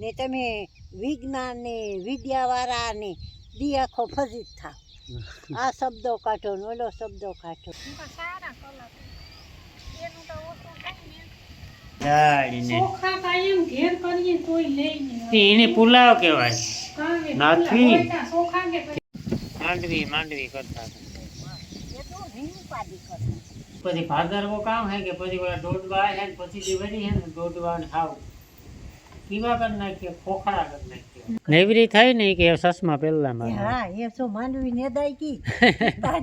ને તમે વિજ્ઞાન ને વિદ્યાવાળા ને દી આખો ફજીત થાવ. આ શબ્દો કાઢો ને ઓલો શબ્દો કાઢો. એનું પુલાવ કહેવાય. માંડવી માંડવી કરતા. એ તો રીંગ પાડી કરો પછી ભાદરવો કામ હે કે પછી ઓલા દોડવા હે ને પછી જે હે ને દોડવા ને ખાવ કીવા કરી નાખીએ ખોખડા કરી નાખીએ નેવરી થાય ને કે સસમા પેલા હા એ શું માંડવી નેદાઈ કી તા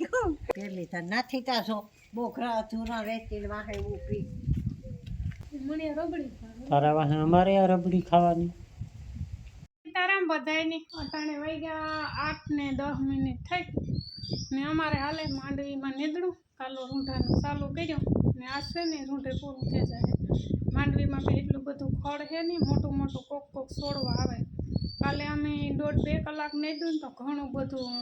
ગયો પેલી તા નાથી તા છો બોખરા ચૂરા વેચીને વાહે ઊભી. મને રબડી તારા વાહે અમારે આ રબડી ખાવાની. સીતારામ બધાયની અટાણે વાગ્યા આઠ ને દસ મિનિટ થઈ. ને અમારે હાલે માંડવીમાં નીંદણું. કાલો રૂંઢાનું ચાલુ કર્યું. ને આ છે ને રૂંઢે પૂરું થઈ જાય. માંડવીમાં બી એટલું બધું ખડ છે ને, મોટું મોટું કોક કોક છોડવા આવે. કાલે અમે દોઢ બે કલાક નહીં ને તો ઘણું બધું,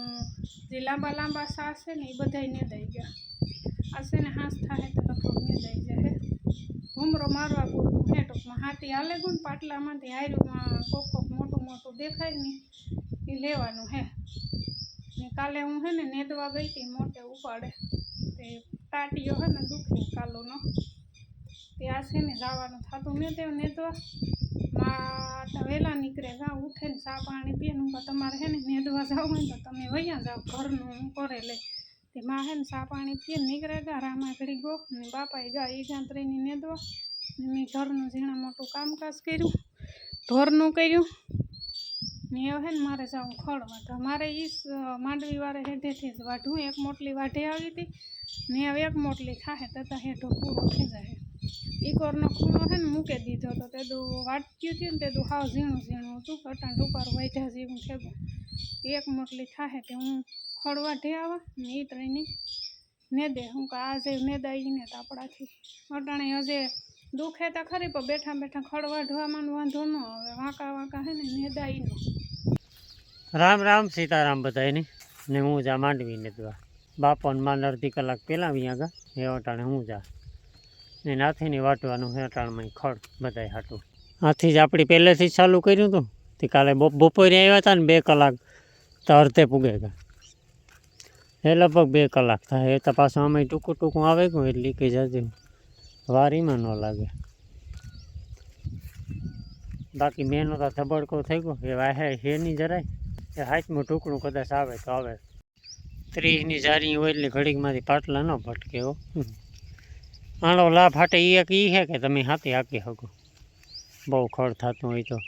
જે લાંબા લાંબા સા છે ને, એ બધાય નીંદાઈ ગયા. આ છે ને હાંસ થાય તો લગભગ દઈ જાય. ઘૂમરો મારવા પૂરતું હે, ટૂંકમાં હાથી હાલે ગુણ પાટલામાંથી હાયરુંમાં કોક કોક મોટું મોટું દેખાય ને, એ લેવાનું હે. ને કાલે હું હે ને, નેદવા ગઈ હતી મોટે ઉપાડે. તે ટાટીઓ હે ને, દુખે કાલુનો. તે આ છે ને જવાનું થતું ને તે નેદવા માં તો વહેલા નીકળે ગા ઉઠે ને ચા પાણી પીએ ને હું કહું, તમારે હે ને નેદવા જાવ હોય ને તો તમે વૈયા જાઓ ઘરનું હું કરે લે. તે માં હે ને ચા પાણી પીએ ને નીકળે ગા રામા ઘડી ગો ને બાપાએ ગા એ ગાંતરીની નેદવા ને મેં ઘરનું ઝીણા મોટું કામકાજ કર્યું ઢોરનું કર્યું ને હવે હે ને મારે જાઉં ખડવા તો મારે ઈ માંડવી વાળે હેઠેથી જ વાઢું એક મોટલી વાઢે આવી હતી ને હવે એક મોટલી થાય તથા હેઠો પૂરો થઈ જાય. ઈકોરનો ખૂણો છે ને મૂકી દીધો તો તે દુ વાટક્યું થયું ને તે દુ હાવ ઝીણું ઝીણું હતું. અટાણ ડુપાર વાઢ્યા જેવું થયું એક મોટલી થાય તે હું ખડવા ઢે આવા ને એ ત્રણની ને દે, હું કે આજે ને દઈને તો આપણાથી. અટાણે હજે દુખે તો ખરી, પણ બેઠા બેઠા ખડવા ઢવામાં વાંધો ન આવે. વાંકા વાંકા હે ને નેદાઈનો રામ રામ સીતારામ બધાયને. ને હું જા માંડવી નેદવા બાપો ને માંડ અડધી કલાક પહેલાં અહીંયા ગા એ અટાણે હું જા. ને નાથીની વાટવાનું છે અટાણમાં ખડ બધાય હાટું. આથી જ આપણી પહેલેથી જ ચાલુ કર્યું હતું તે કાલે બપ બપોરે આવ્યા હતા ને બે કલાક તો અર્ધે પૂગે ગયા એ લગભગ બે કલાક થાય. એ તો પાછું અમે ટૂંકું ટૂંકું આવે ગયું એટલે કે જજે વારીમાં ન લાગે. બાકી મેનો તો ધબડકો થઈ ગયો. એ વાહે હે નહીં જરાય. એ હાથમાં ટુકડું કદાચ આવે તો આવે. ત્રીસની જારી હોય એટલે ઘડીકમાંથી પાટલા ન ભટકે હો. આનો લાભ હાટે એ એક ઈ છે કે તમે હાથી હાકી શકો. બહુ ખડ થતું હોય તો.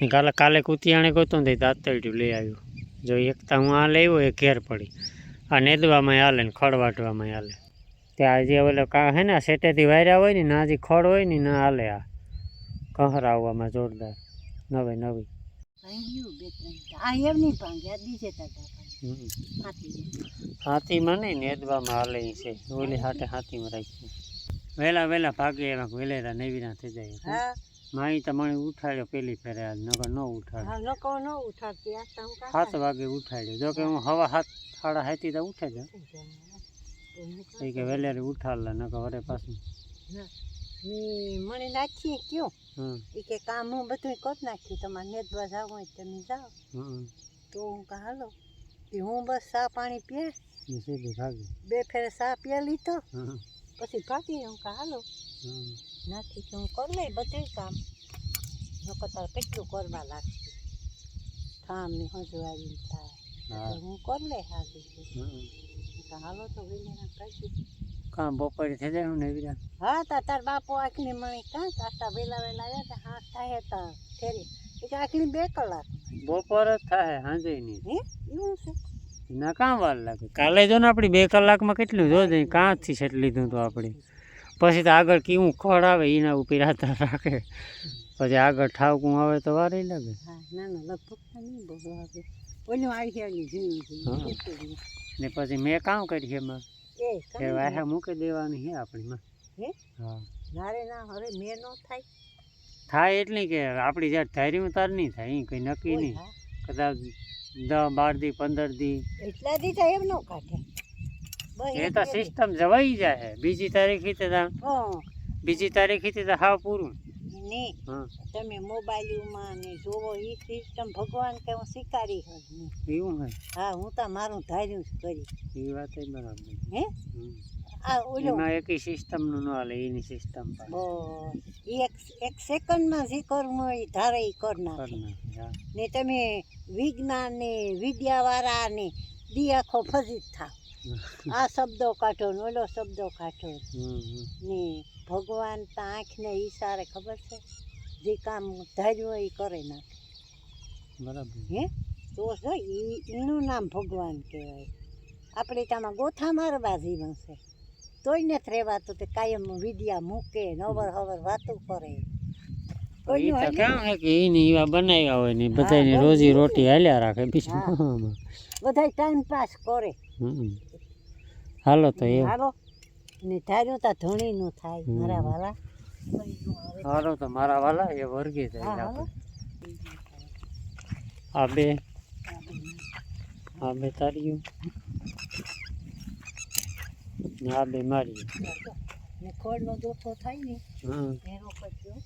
ને કાલે કાલે કૂતિયાણે ગોતું ને દાંતરડ્યું લઈ આવ્યું. જો એક તો હું આ લેવો એ ઘેર પડી. આ નેદવામાં હાલે ને ખડ વાટવામાં હાલે. ત્યાં જે ઓલો કા હે ને સેટેથી વાયરા હોય ને, ના જે ખડ હોય ને, ના હાલે આ. કહરાવવામાં જોરદાર. નવે નવી. ભાંગ્યું બે ત્રણ. આ એમ નહીં ભાંગ્યા દીજે તા હમ. હાથી હાથીમાં. નહીં નેદવામાં હાલે છે. ઓલી હાથે હાથીમાં રાખી વહેલા વહેલા ભાગે એવા વેલેરા નેવીના થઈ જાય હા. માઈ તમારે ઉઠાડ્યો પેલી ફેરે આજ નગર ન ઉઠાડ્યો. સાત વાગે ઉઠાડ્યો. જો કે હું હવા હાથ સાડા હાથી તો ઉઠે છે કે વેલેરે ઉઠાડલા નકર વરે પાછું. મને નાખીએ કયો? એ કે કામ હું બધું કોત નાખ્યું તમારે નેદવા જાવ હોય તમે જાઓ. તો હું કહા હાલો. તે હું બસ સા પાણી પીએ ને ભાગી. બે ફેરે સા પીએ લીધો. પછી ભાગી હું કહા હાલો. નાથી તો હું કરી લઈ બધું કામ. નકર તારે કેટલું કરવા લાગશે. થામ ને હજવારી થાય. હા. કરી લે હાલી. હમ. હાલો તો વેલેના કરી કામ બપોરે થઈ જાય હું નેવીરા હા તા તાર બાપો આખલી મણી કાં? કાતા વેલા વેલા આવ્યા તા હા થાય તા ફેરી. એ કે આખલી બે કલાક. બપોરે થાય સાંજે નહીં. હે? એવું છે? ના કામ વાર લાગે? કાલે જો ને આપણી બે કલાકમાં કેટલું જો જઈ કાંથી સેટ લીધું હતું આપણે પછી તો આગળ કેવું ખડ આવે એના ઉપર આધાર રાખે. પછી આગળ ઠાવકું આવે તો વાર એ લાગે. હા ના તો પછી મેં કામ કરી એમાં? એ કે વાહે મૂકી દેવાની છે આપણીમાં. હે? નારે ના હવે મેં ન થાય. થાય એટલી કે આપણી જ્યારે ધાર્યું તાર નહીં થાય એ કંઈ નક્કી નહીં. કદાચ દસ બાર દી પંદર દી. એટલા દી એમ ન કાઢે. એ તો સિસ્ટમ જવાઈ જાય. બીજી તારીખે તો હં. બીજી તારીખથી તો હા પૂરું. હા. તમે મોબાઈલમાં ને જોવો એ સિસ્ટમ ભગવાન કે હું સ્વીકારી એવું હા હું તો મારું ધાર્યું કરી. એ વાત બરાબર. હે. આ ઓલો. એમાં એકી સિસ્ટમનું ન હાલે એની સિસ્ટમ પર ઈ એક એક સેકન્ડમાં જે કરવું હોય એ ધારે એ કરી નાખે, ને તમે વિજ્ઞાન ને વિદ્યાવાળા ને દી આખો ફજીત થાવ. આ શબ્દો કાઢો ને ઓલો શબ્દો કાઢો. ને. ભગવાન તો આંખને ઈશારે ખબર છે? જે કામ ધાર્યું હોય એ કરે નાખે. બરાબર. હે? તો જો એનું નામ ભગવાન કહેવાય. આપણે તામાં ગોથા મારવા જીવન છે. તોય નથી રહેવાતું તે કાયમ વિદ્યા મૂકે નવર હવર વાતું કરે. બનાવ્યા હોય ને બધાને રોજી રોટી હાલ્યા રાખે બીજું ટાઈમ પાસ કરે. હાલો તો એ હાલો. ને ધાર્યું તા ધણીનું થાય મારા વાલા. હાલો તો મારા વાલા એ વર્ગી જાય આ બે. આ બે તારીયું ને આ બે મારી. ને ખોળનો દોથો થાય ને એનો પછી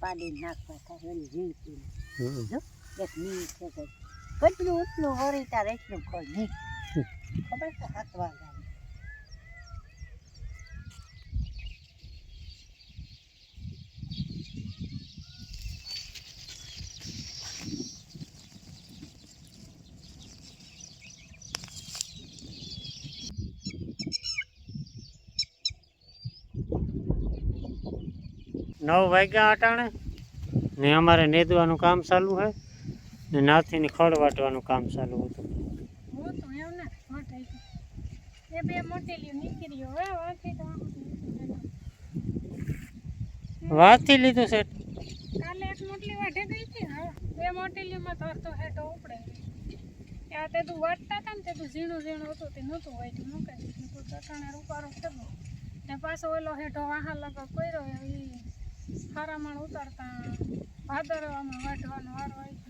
પાડીને નાખવા થાય ઓલી ઝીણકી હમ. જો એક મિનિટ કેટલું એટલું વળી તાર એટલું ખોળ નહીં ખબર છે હાથ વાગાની નવ વાગ્યા અટાણે ને અમારે નેદવાનું કામ ચાલુ છે ને નાથીને ખડ વાટવાનું કામ ચાલુ હતું. તો વાંચી લીધું છે. કાલે એક મોટલી વાઢે ગઈ હતી. બે મોટેલીઓમાં તો અડધો હેઠો ઉપડે. ત્યાં તે તું વાટતા હતા ને તે તું ઝીણું ઝીણું હતું તે નહોતું મૂકે તું ચટાણે રૂપારો થતો ને પાછો ઓલો હેઠો વાહા લગા કર્યો એ હારામણ ઉતારતા ભાદરવામાં વાઢવાનો વારો આવી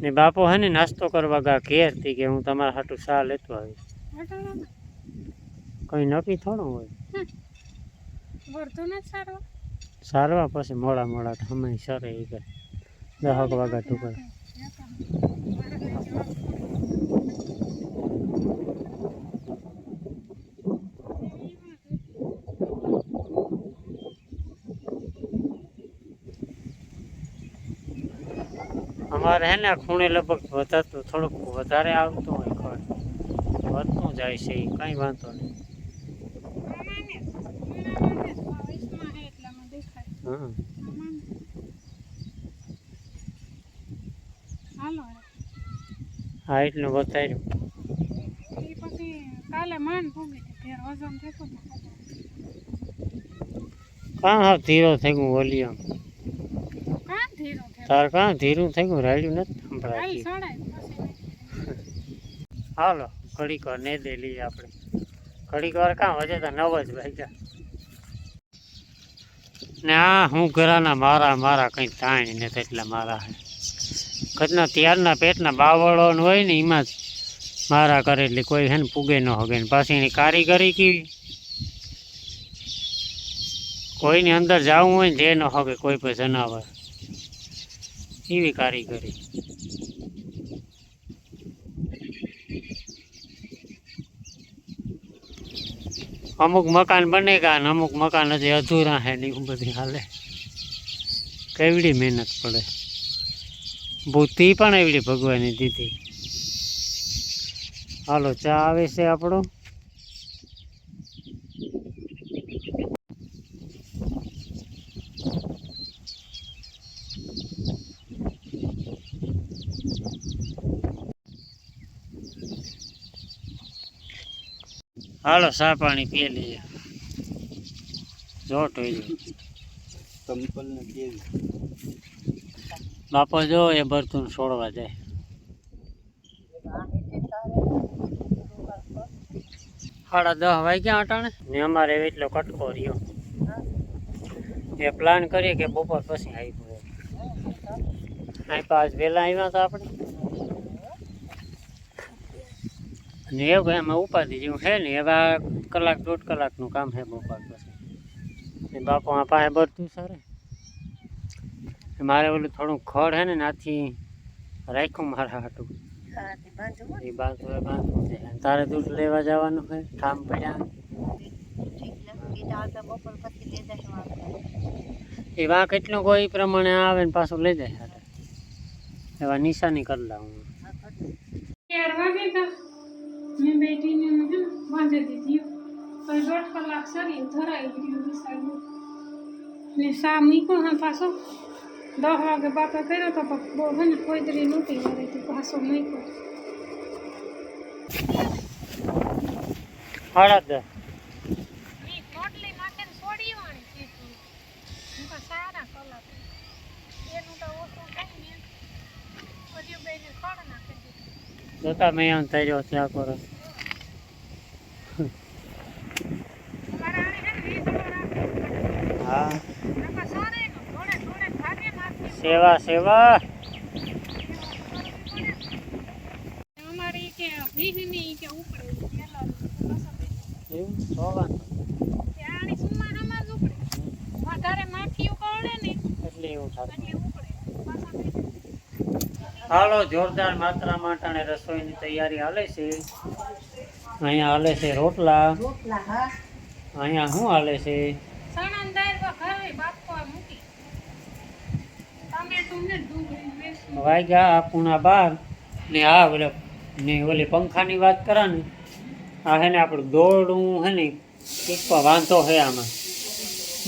ને બાપો હે ને નાસ્તો કરવા ગા ઘેરથી કે હું તમારા હાટું શા લેતો આવી કઈ નક્કી થોડું હોય. વર્ધું સારવા? પછી મોડા મોડા સમય સરે એ કરે. દહક વાગા ટૂંકા અમારે હે ને ખૂણે લગભગ વધારતું થોડુંક વધારે આવતું હોય ખડ વધતું જાય છે એ કઈ વાંધો નહીં. હા. એટલું થતું કાં હા, ધીરો થઈ ગયું વોલ્યુમ તાર કાં ધીરું થઈ ગયું રાડ્યું નથી કાલ સંભળાતી હાલો ઘડીક વાર ને દે લઈએ આપણે. ઘડીક વાર કાં વજે તો નવ જ વાગ્યા. ને આ હું ઘરાના મારા મારા કંઈ તાણી ને એટલા મારા કદના ત્યારના પેટના બાવળો હોય ને એમાં જ મારા કરે એટલે કોઈ હે ને પૂગે ન હોગે ને પાછી એની કારીગરી કેવી? કોઈની અંદર જવું હોય ને જે ન હોગે કોઈ પણ જનાવર એવી કારીગરી? અમુક મકાન બનેગા ને અમુક મકાન હજી અધૂરા હે ને એવું બધી હાલે. કેવડી મહેનત પડે. બુદ્ધિ પણ એવડી ભગવાને દીધી. હાલો, ચા આવે છે આપણો? હાલો સા પાણી પી લઈએ જો કેવી? બાપો જો એ ભરતું છોડવા જાય. સાડા દસ વાગ્યા અટાણે? ને અમારે એટલો કટકો રહ્યો. એ પ્લાન કરીએ કે બપોર પછી આવી પડે અહીં પાસ વહેલા આવ્યા હતા આપણે. ને એવું એમાં ઉપાધિ જેવું છે ને એવા કલાક દોઢ કલાકનું કામ છે બપોર પછી. એ બાપુ આ પાસે બધું સરે. મારે ઓલું થોડું ખડ હે ને નાથી રાખ્યું મારા હાટું. એ બાજુ બાંધવું છે. તારે દૂધ લેવા જવાનું છે ઠામ પડ્યા. એ વા કેટલું કોઈ પ્રમાણે આવે ને પાછું લઈ જાય એવા નિશાની કરી દઉં મેં બેટીને હે ને બાંધી દીધી. પછી દોઢ કલાક સરી ધરાઈ ગયું બિસાડ્યું ને શા મૂક્યો હા પાછો. દસ વાગે બાપે કર્યો તો બહુ હે ને કોઈદરી લૂંટી વળી તો પાછો મૂક્યો. હળદ. સારા કલાક. એનું તો ઓછું થાય ને. પછી બેને ખડ દીધું જોતા મેં આમ તર્યો ત્યાં કરો. હે. સેવા સેવા. એટલે એવું થતું એટલે ઉપડે પાછા બે. હાલો જોરદાર માત્રા માટે રસોઈની તૈયારી હાલે છે. અહીંયા હાલે છે રોટલા. રોટલા અહીંયા શું હાલે છે? વાગ્યા આ પૂણા બાર. ને આ ઓલે ને ઓલી પંખાની વાત કરા ને આ હે ને આપણું દોડવું હે ને એક વાંધો છે આમાં.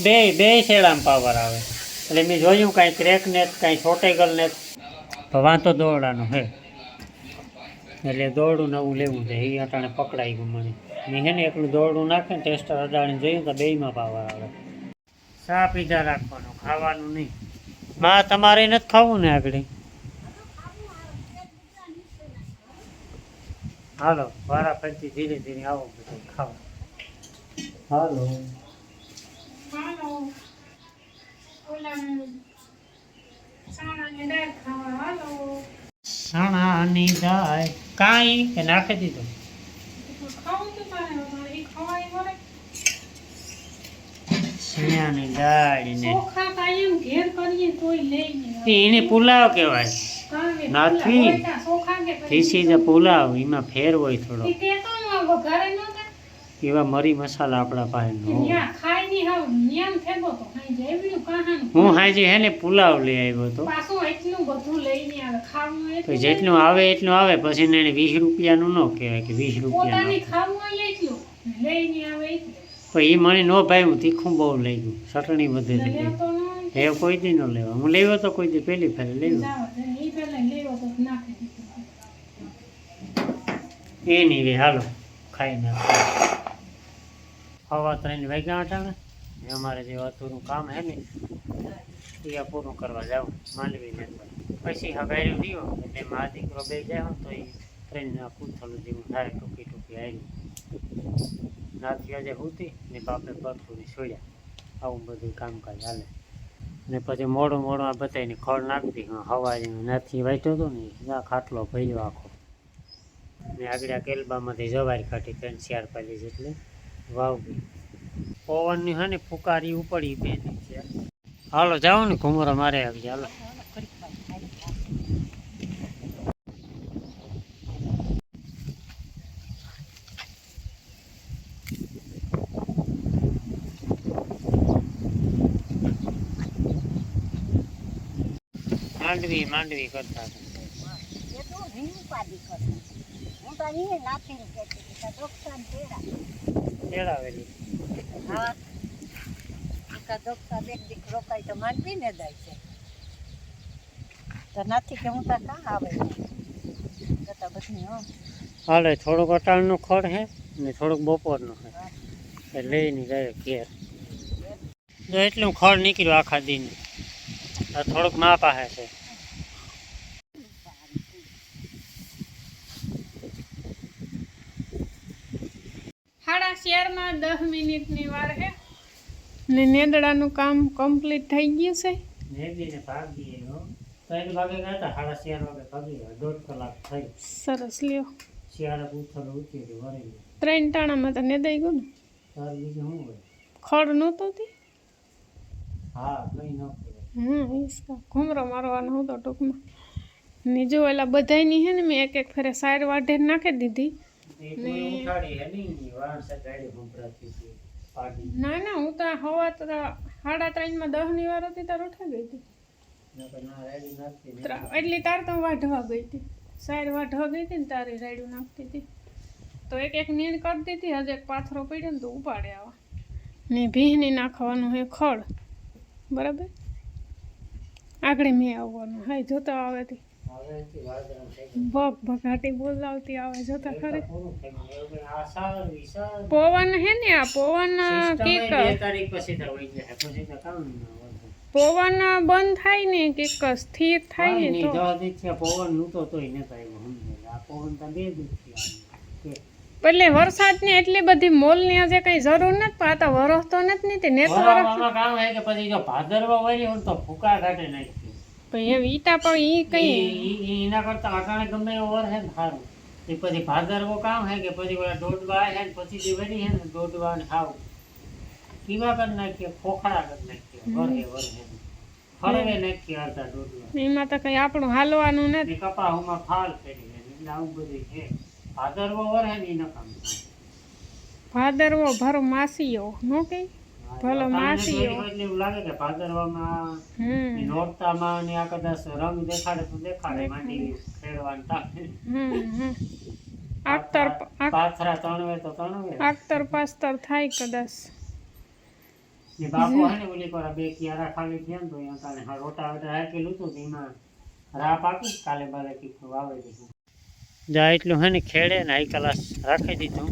બે બે શેડામાં પાવર આવે. એટલે મેં જોયું કાંઈ ક્રેક ને કાંઈ શોર્ટેગલ ને વાંધો દોરડાનો હે. એટલે દોરડું નવું લેવું છે. એ અટાણે પકડાઈ ગયું મને. મેં છે ને એકલું દોરડું નાખે ને ટેસ્ટર અડાણી જોયું તો બેયમાં પાવર આવે. ચા પીધા રાખવાનું ખાવાનું નહીં. માં તમારે નથી ખાવું ને આગળ? હાલો વારા ફરતી ધીરે ધીરે આવો બધું ખાવા હાલો. હાલો ઓલા ચણાની દાળ ખાવા હાલો સણાની દાળ કાંઈ કે નાખી દીધું. શિયાની દાળ ને એને પુલાવ કહેવાય. કાંગે નથી. ઇઝ પુલાવ એમાં ફેર હોય થોડો વઘારે ન એવા મરી મસાલા આપણા પાસે હું હાજી હે ને પુલાવ લઈ આવ્યો હતો તો જેટલું આવે એટલું આવે પછી એને વીસ રૂપિયાનું ન કહેવાય કે વીસ રૂપિયા પછી પણ એ મને ન ભાવ્યું તીખું બહુ લઈ ગયું ચટણી વધે એ કોઈ દી ન લેવા. હું લેવો તો કોઈ દી પહેલી ફેરે લેવો. જાવા દે ઈ પેલા લેવો તો નાખી દીધું એ નહીં રે હાલો. ખાઈ નાખો હવા ત્રણ વાગ્યા ને અમારે જે અધૂરું કામ હે ને, એ પૂરું કરવા જાવ, માંડવીને પછી હગાર્યું દીવો, એટલે મા દીકરો બે જાય તો એ ટ્રેન કૂથલું જેવું થાય ટૂંકી ટૂંકી આવી નાથી આજે હુતી ને બાપે બરફુરી છોડ્યા આવું બધું કામકાજ હાલે. ને પછી મોડું મોડું આ બતાવીને ખોળ નાખી દીધી. હવા નાથી વાંચ્યો હતો ને આ ખાટલો ભર્યો આખો. ને આગળ કેલબામાંથી જવારી કાઢી ત્રણ ચાર પાલી જેટલી. વાવવી પવનની હા ને ફુકારી ઉપડી બે છે. હાલો, જાઓ ને ઘુમરો મારે આવી હાલો. માંડવી માંડવી કરતા હતા. એ તો રીંગ પાડી કરે હું. તો અહીં નાખીને કહેતી હતી કે તેડા તેડાવેલી હા એકા દોસ્તા બે દીક રોકાય તો માંડવી ને જાય છે. તો નથી કે હું તો કાં આવે? બધી હો. હાલે થોડુંક અટાણનું ખડ હે ને થોડુંક બપોરનું હે. એટલે લઈને જાય ઘેર. જો એટલું ખડ નીકળ્યું આખા દિન. થોડુંક માપ પાસે છે. સાડા ચારમાં દસ મિનિટની વાર હે. ને નેદડાનું કામ કમ્પ્લીટ થઈ ગયું છે? નેદીને ભાગીએ હો. ત્રણ વાગે ગયા હતા સાડા ચાર વાગે ભાગી ગયા દોઢ કલાક થઈ સરસ લ્યો. શિયાળા ઉથલ ઉતરી વળી ત્રણ ટાણામાં તો નેદાઈ ગયું ને? તાર બીજું શું હોય? ખડ નહોતું તે? હા કઈ ન પડે હમ ઈસકા ઘૂમરો મારવાનો હતો ટૂંકમાં. ને જો એલા બધાયની હે ને મેં એક એક ફેરે સાઈડ વાઢે નાખી દીધી હતી ના ના હું તો હવા સાડા ત્રણમાં દહની વાર હતી તાર ઉઠા ગઈ હતી. ના ને. એટલી તાર તો વાઢવા ગઈ હતી. સાઈડ વાઢવા ગઈ હતી ને તારી રાયડું નાખતી હતી. તો એક એક નીણ કરતી હતી હજે એક પાથરો પડ્યો ને તો ઉપાડે આવા. ને ભીહની નાખવાનું હે ખડ. બરાબર? આગળ મેં આવવાનું. હાય જોતા આવે તી. ભગ ભગાટી બોલાવતી આવે ખરી આ સારી, સારી. પવન હે ને આ પવન કીક તો તો પવન બંધ થાય ને કીક સ્થિર થાય ને તો પવન નહોતો આવ્યો સમજે. આ પવન તો બે. કે એટલે વરસાદની એટલી બધી મોલની આજે કઈ જરૂર નથી પણ આ તો વરસ તો નથી ને તે નેત વરસ કામ હે કે પછી જો ભાદરવા વળી હોય તો ફૂકા કાઢે નાખી એમ ઈટા પણ ઈ કઈ એના કરતા અટાણે ગમે ઓર હે ને સારું એ પછી ભાદરવો કામ હે કે પછી ઓલા દોડવા હે ને પછી જે વળી હે ને દોડવા ને ખાવ. કીવા કર નાખીએ ખોખડા કર નાખીએ વરે વરે ફળવે નાખીએ અડધા દોડવા. એમાં તો કઈ આપણું હાલવાનું નથી. કપાહુમાં ફાલ પડી એટલે આવું બધું છે ભાદરવો વર હે ને ઈ નકામ. ભાદરવો ભરો માસીઓ નો કઈ? ભલો માસી એવો. લાગે કે ભાદરવામાં હમ. નોરતામાં ને આ કદાચ રંગ દેખાડે તો દેખાડે માંડી ખેડવાનું તાકે આખતર પાથરા તણવે તો તણવે. આખતર પાસ્તર થાય કદાચ. ને બાપુ હે ને ઓલી પર બે કિયારા ખાલી થયા તો અહીંયા કાલે હા રોટા વટા હાકેલું તો એમાં રા પાકી કાલે બાલે કીધું વાવે દીધું જા એટલું હે ને ખેડે ને આઈ કલાસ રાખી દીધું.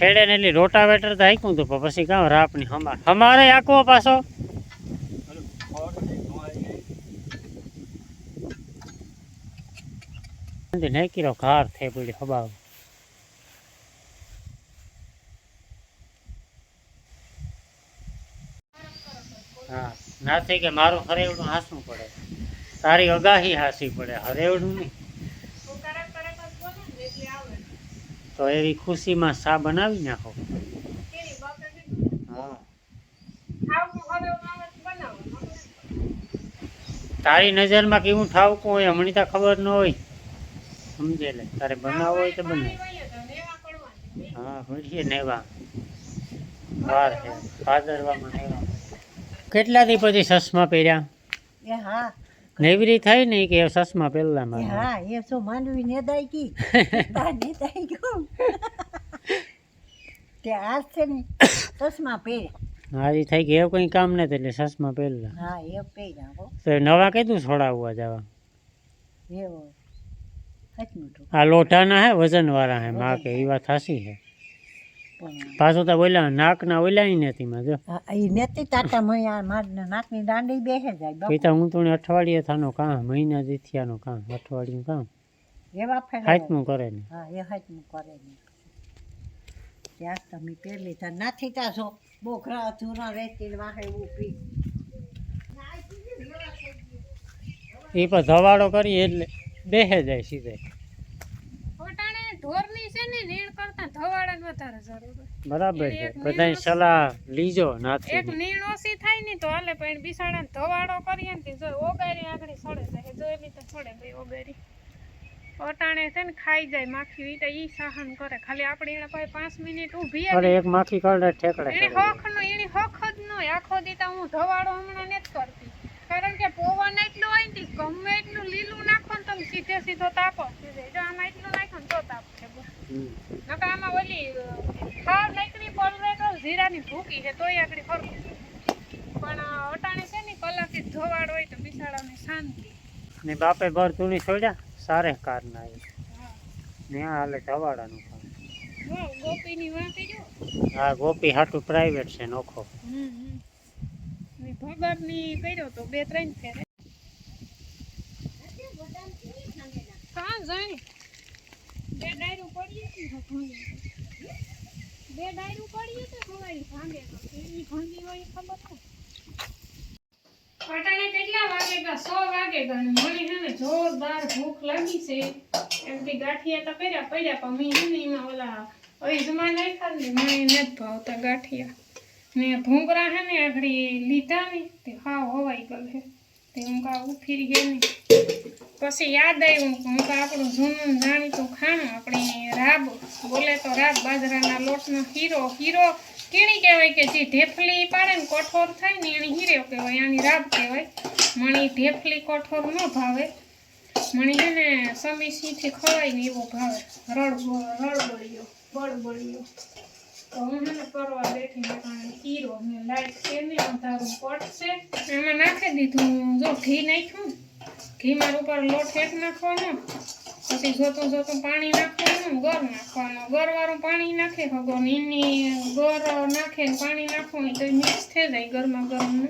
ખેડે ને એટલે રોટાવેટર તો હાઈકું હતું, પણ પછી કામ રાપની હમાર હમારે આખો પાછો. નાખી રહ્યો, ઘાર થઈ પડી હબાવ. હા નાથી કે મારું હરેવડું હાસવું પડે. તારી અગાહી હાસવી પડે, હરેવડું નહીં. તો એવી ખુશીમાં શા બનાવી નાખો. હા. તારી નજરમાં કેવું ઠાવકું હોય હમણાં તો ખબર ન હોય. સમજે લે તારે બનાવવો હોય તો બનાવ. હા મળીએ નેવા. વાર છે ફાદરવામાં નેવા. કેટલા દી પછી ચશ્મા પહેર્યા? એ હા નેવરી થાય ને કે સસમા પહેલા એ માં હા એ શું માંડવી નેદાઈ કી તાર નેદાઈ ગયું? તે આજ છે ને ચશ્મા પહેર્યા. હાજી થઈ કે એવું કંઈ કામ નથી એટલે સસમા પહેલા હા એ પહેર્યા હો. તો નવા કીધું છોડાવવા જવા? એવો આ લોઢાના હે વજન વાળા હે માં કે એ વાત હે. છે પાછું તો બોલ્યા નાકના ઓલ્યા નથી માં જો. ઈ એ નેતી તાતા મય આ માર નાક નાકની દાંડી બેસે જાય. કીધા હું તોણે અઠવાડિયે થાનો કામ મહિના દીથિયાનું કામ અઠવાડિયું કામ. એવા ફેરા હાથમું કરે ને. હા એ હાથમું કરે ને. ત્યાં તમે પહેલી તાર નાથી તાસો બોખરા ચૂરા રેતી વાહે ઊભી. એ પણ ધવાડો કરી એટલે બેસે જાય સીધે. ઢોરની છે ને નીણ કરતા ધવાડાને વધારે જરૂર હોય. બરાબર છે. બધાની સલાહ લીજો નાથી એક નીણ ઓછી થાય ને તો હાલે પણ બિસાડા ધવાડો કરીએ ને જો ઓગારી આગળ સડે જાય જો એવી તો સડે ભાઈ ઓગારી. ઓટાણે છે ને ખાઈ જાય માખી વીટા ઈ સહન કરે. ખાલી આપણે એના પાસે પાંચ મિનિટ ઊભી અરે એક માખી કાઢે ઠેકડે એની હક નો એની હક જ ન આખો દીતા હું ધવાડો હમણાં નથી કરતી. કારણ કે પવન એટલો હોય ને ગમે એટલું લીલું નાખો ને તમે સીધે સીધો તાપો સીધે જો આમાં એટલું નાખો ને તો તાપ. નકર આમાં ઓલી ખાવ તો જીરાની ભૂકી છે તોય આગળ ફરવું પણ અટાણે છે ને કલાકે ધવાડ હોય તો બિસાડાને શાંતિ. ને બાપે ભર ચૂલી છોડ્યા સારે કાર ના ને આ હાલે ધવાડાનું કામ. ગોપીની વાંકી જો. હા ગોપી હાટું પ્રાઇવેટ છે નોખો. હમ હમ. ને કર્યો તો બે ત્રણ ફેરે. કાં જાણે. બે ડાયરું પડીએ ને તો ભાંગે બે ડાયરું પડીએ તો હવારી ભાંગે તો. કેવી ભાંગી હોય એ ખબર નહીં અટાણે કેટલા વાગે ગા? સો વાગે ગા ને મને હે ને જોરદાર ભૂખ લાગી છે. એમથી ગાંઠિયા તો કર્યા પડ્યા, પણ મેં હે ને એમાં ઓલા અજમા નહીં ખાલી મને નથી ભાવતા ગાંઠિયા. ને ભૂંગરા હે ને આગળ લીધા ને તે હાવ હવાઈ ગયેલ હે. તે હું કા ઉફીરી ગઈ ને. પછી યાદ આવ્યું, હું તો આપણું જૂનું જાણીતું ખાણું આપણે રાબ, બોલે તો રાબ બાજરાના લોટનો હીરો હીરો કેણી કહેવાય કે જે ઢેફલી પાડે ને કઠોર થાય ને એને હીરો કહેવાય, આની રાબ કહેવાય. મણી ઢેફલી કઠોર ન ભાવે. મણી છે ને સમીસીથી ખવાય ને એવો ભાવે. રડ રડબડિયો બળબડિયો તો હું ને કરવા બેઠી હીરો ને લાઈટ છે ને પડશે. એમાં નાખી દીધું જો ઘી નાખ્યું ઘી માર ઉપર લોટ એક નાખવાનો પછી જોતું જોતું પાણી નાખવાનું ગર નાખવાનું. ગરવાળું પાણી નાખે હગો ને એની ગર નાખે ને પાણી નાખવું તો મિક્સ થઈ જાય ગરમા ગરમ. ને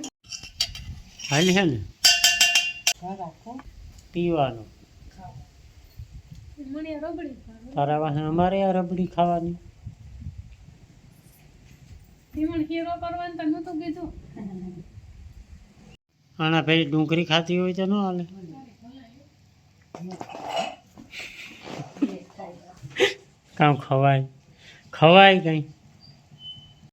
હાલી હે ને? પીવાનું. મને રબડી ભાવે તારા વાસણ અમારે આ રબડી ખાવાની. ધીમણ હીરો કરવાનું તો નહોતું કીધું. આના પેલી ડુંગળી ખાતી હોય તો ન હાલે. કામ ખવાય. ખવાય કંઈ?